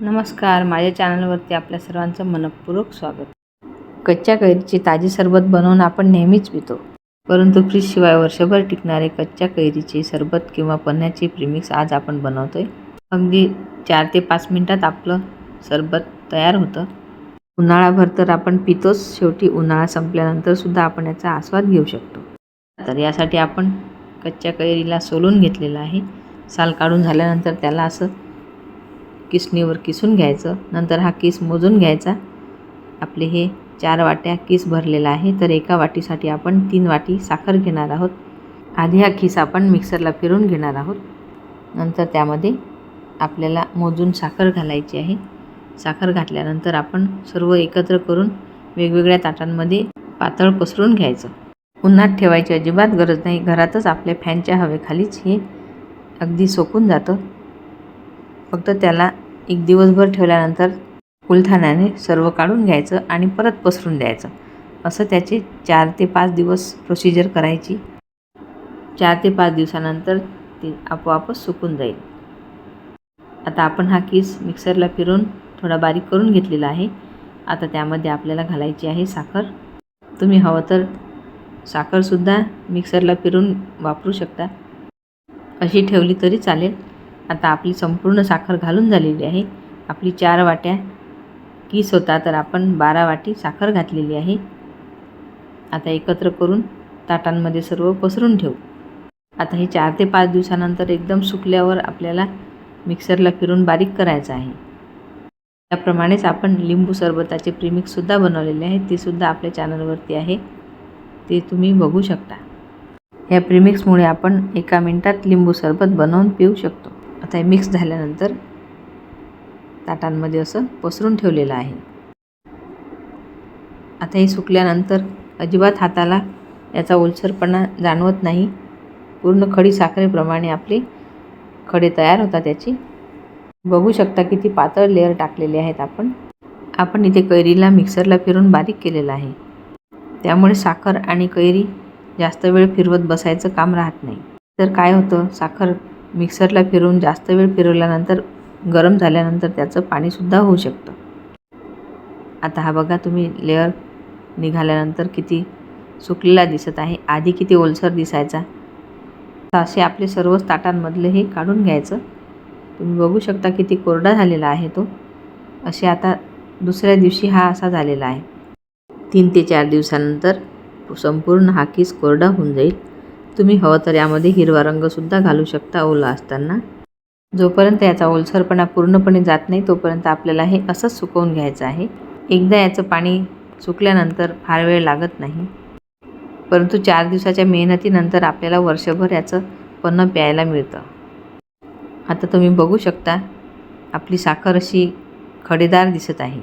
नमस्कार माझ्या चॅनलवरती आपल्या सर्वांचं मनपूर्वक स्वागत. कच्च्या कैरीची ताजी सरबत बनवून आपण नेहमीच पितो. परंतु फ्रीजशिवाय वर्षभर टिकणारे कच्च्या कैरीचे सरबत किंवा पन्ह्याचे प्रिमिक्स आज आपण बनवतो आहे अगदी चार ते पाच मिनटात आपलं सरबत तयार होतं. उन्हाळाभर तर आपण पितोच. शेवटी उन्हाळा संपल्यानंतरसुद्धा आपण याचा आस्वाद घेऊ शकतो. तर यासाठी आपण कच्च्या कैरीला सोलून घेतलेलं आहे. साल काढून झाल्यानंतर त्याला असं किसणीवर किसून घ्यायचं. नंतर हा किस मोजून घ्यायचा. आपले हे चार वाट्या किस भरलेला आहे. तर एका वाटीसाठी आपण तीन वाटी साखर घेणार आहोत. आधी हा किस आपण मिक्सरला फिरून घेणार आहोत. नंतर त्यामध्ये आपल्याला मोजून साखर घालायची आहे. साखर घातल्यानंतर आपण सर्व एकत्र करून वेगवेगळ्या ताटांमध्ये पातळ पसरून घ्यायचं. उन्हात ठेवायची अजिबात गरज नाही. घरातच आपल्या फॅनच्या हवेखालीच हे अगदी सोकून जातं. फक्त त्याला एक दिवसभर ठेवल्यानंतर फुलथाण्याने सर्व काढून घ्यायचं आणि परत पसरून द्यायचं. असं त्याचे चार ते पाच दिवस प्रोसिजर करायची. चार ते पाच दिवसानंतर ते आपोआपच सुकून जाईल. आता आपण हा केस मिक्सरला फिरून थोडा बारीक करून घेतलेला आहे. आता त्यामध्ये आपल्याला घालायची आहे साखर. तुम्ही हवं तर साखरसुद्धा मिक्सरला फिरून वापरू शकता. अशी ठेवली तरी चालेल. आता आपली संपूर्ण साखर घालून झालेली आहे. आपली चार वाट्या किस होता तर आपण बारा वाटी साखर घातलेली आहे. आता एकत्र करून ताटांमध्ये सर्व पसरून ठेवू. आता हे चार ते पाच दिवसानंतर एकदम सुकल्यावर आपल्याला मिक्सरला फिरून बारीक करायचं आहे. त्याप्रमाणेच आपण लिंबू सरबताचे प्रीमिक्ससुद्धा बनवलेले आहे ते सुद्धा आपल्या चॅनलवरती आहे. ते तुम्ही बघू शकता. ह्या प्रीमिक्समुळे आपण एका मिनटात लिंबू सरबत बनवून पिऊ शकतो. आता हे मिक्स झाल्यानंतर ताटांमध्ये असं पसरून ठेवलेलं आहे. आता हे सुकल्यानंतर अजिबात हाताला याचा ओलसरपणा जाणवत नाही. पूर्ण खडी साखरेप्रमाणे आपले खडे तयार होतात याची. बघू शकता किती पातळ लेअर टाकलेले आहेत आपण. आपण इथे कैरीला मिक्सरला फिरून बारीक केलेलं आहे. त्यामुळे साखर आणि कैरी जास्त वेळ फिरवत बसायचं काम राहत नाही. तर काय होतं? साखर मिक्सरला फिरून जास्त वेळ फिरवल्यानंतर गरम झाल्यानंतर त्याचं पाणीसुद्धा होऊ शकतं. आता हा बघा तुम्ही लेअर निघाल्यानंतर किती सुकलेला दिसत आहे. आधी किती ओलसर दिसायचा. तर असे आपले सर्वच ताटांमधले हे काढून घ्यायचं. तुम्ही बघू शकता किती कोरडा झालेला आहे तो. असे आता दुसऱ्या दिवशी हा असा झालेला आहे. तीन ते चार दिवसानंतर संपूर्ण हा किस कोरडा होऊन जाईल. तुम्ही हवं तर यामध्ये हिरवा रंगसुद्धा घालू शकता ओला असताना. जोपर्यंत याचा ओलसरपणा पूर्णपणे जात नाही तोपर्यंत आपल्याला हे असंच सुकवून घ्यायचं आहे. एकदा याचं पाणी सुकल्यानंतर फार वेळ लागत नाही. परंतु चार दिवसाच्या मेहनतीनंतर आपल्याला वर्षभर याचं पन्न प्यायला मिळतं. आता तुम्ही बघू शकता आपली साखर अशी खडेदार दिसत आहे.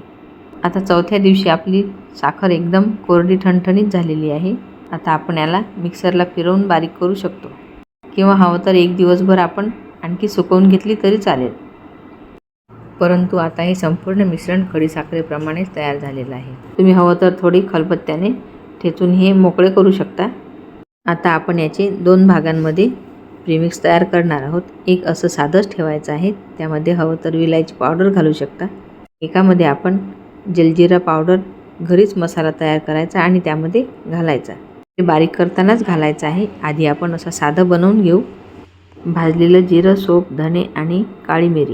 आता चौथ्या दिवशी आपली साखर एकदम कोरडी ठणठणीत झालेली आहे. आता आपण याला मिक्सरला फिरवून बारीक करू शकतो. किंवा हवं तर एक दिवसभर आपण आणखी सुकवून घेतली तरी चालेल. परंतु आता हे संपूर्ण मिश्रण खडीसाखरेप्रमाणेच तयार झालेलं आहे. तुम्ही हवं तर थोडी खलबत्त्याने ठेचून हे मोकळे करू शकता. आता आपण याचे दोन भागांमध्ये प्रीमिक्स तयार करणार आहोत. एक असं साधंच ठेवायचं आहे. त्यामध्ये हवं तर विलायची पावडर घालू शकता. एकामध्ये आपण जलजिरा पावडर घरीच मसाला तयार करायचा आणि त्यामध्ये घालायचा. ते बारीक करतानाच घालायचं आहे. आधी आपण असं साधं बनवून घेऊ. भाजलेलं जिरं सोप धणे आणि काळी मिरी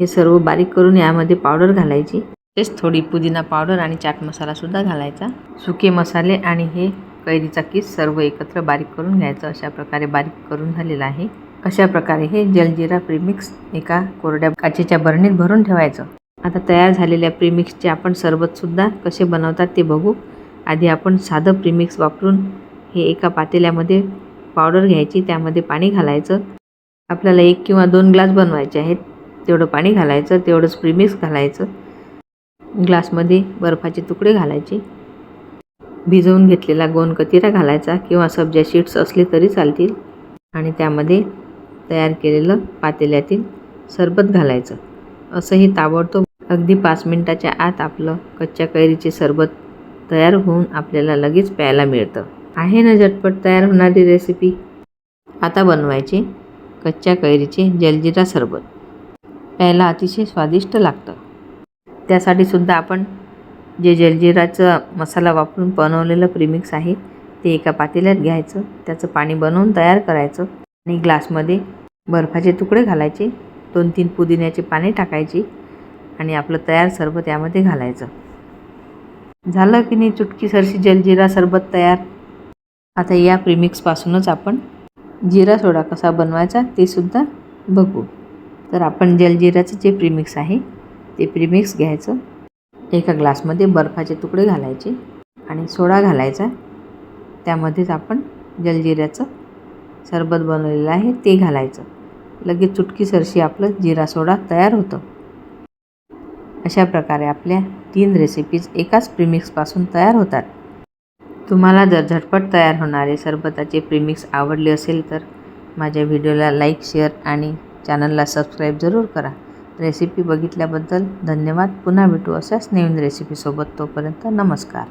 हे सर्व बारीक करून यामध्ये पावडर घालायची. तेच थोडी पुदिना पावडर आणि चाट मसालासुद्धा घालायचा. सुके मसाले आणि हे कैरीचा किस सर्व एकत्र बारीक करून घ्यायचं. अशा प्रकारे बारीक करून झालेलं आहे. अशा प्रकारे हे जलजिरा प्रीमिक्स एका कोरड्या काचेच्या बरणीत भरून ठेवायचं. आता तयार झालेल्या प्रीमिक्सचे आपण सरबतसुद्धा कसे बनवतात ते बघू. आधी आपण साधं प्रीमिक्स वापरून हे एका पातेल्यामध्ये पावडर घ्यायची त्यामध्ये पाणी घालायचं. आपल्याला एक किंवा दोन ग्लास बनवायचे आहेत. तेवढं पाणी घालायचं तेवढंच प्रीमिक्स घालायचं. ग्लासमध्ये बर्फाचे तुकडे घालायचे. भिजवून घेतलेला गोंद कतिरा घालायचा किंवा सब्जा शीट्स असले तरी चालतील. आणि त्यामध्ये तयार केलेलं पातेल्यातील सरबत घालायचं. असंही ताबडतोब अगदी पाच मिनटाच्या आत आपलं कच्च्या कैरीचे सरबत तयार होऊन आपल्याला लगेच प्यायला मिळतं. आहे ना झटपट तयार होणारी रेसिपी आता बनवायचे कच्च्या कैरीचे जलजिरा सरबत. प्यायला अतिशय स्वादिष्ट लागतं. त्यासाठी सुद्धा आपण जे जलजिराचा मसाला वापरून बनवलेलं प्रीमिक्स आहे ते एका पातेल्यात घ्यायचं. त्याचं पाणी बनवून तयार करायचं आणि ग्लासमध्ये बर्फाचे तुकडे घालायचे. दोन तीन पुदिन्याचे पाने टाकायची आणि आपलं तयार सरबत त्यामध्ये घालायचं. झालं की नाही चुटकी सरशी जलजिरा सरबत तयार? आता या प्रिमिक्सपासूनच आपण जिरा सोडा कसा बनवायचा ते सुद्धा बघू. तर आपण जलजिराचं जे प्रिमिक्स आहे ते प्रिमिक्स घ्यायचं. एका ग्लासमध्ये बर्फाचे तुकडे घालायचे आणि सोडा घालायचा. त्यामध्येच आपण जलजिऱ्याचं सरबत बनवलेलं आहे ते घालायचं. लगेच चुटकी सरशी आपलं जिरा सोडा तयार होतं. अशा प्रकारे आपल्या तीन रेसिपीज एकाच प्रीमिक्सपासून तयार होतात. तुम्हाला जर झटपट तयार होणारे सरबताचे प्रीमिक्स आवडले असेल तर माझ्या व्हिडिओला लाईक शेअर आणि चॅनलला सबस्क्राईब जरूर करा. रेसिपी बघितल्याबद्दल धन्यवाद. पुन्हा भेटू अशाच नवीन रेसिपीसोबत तोपर्यंत नमस्कार.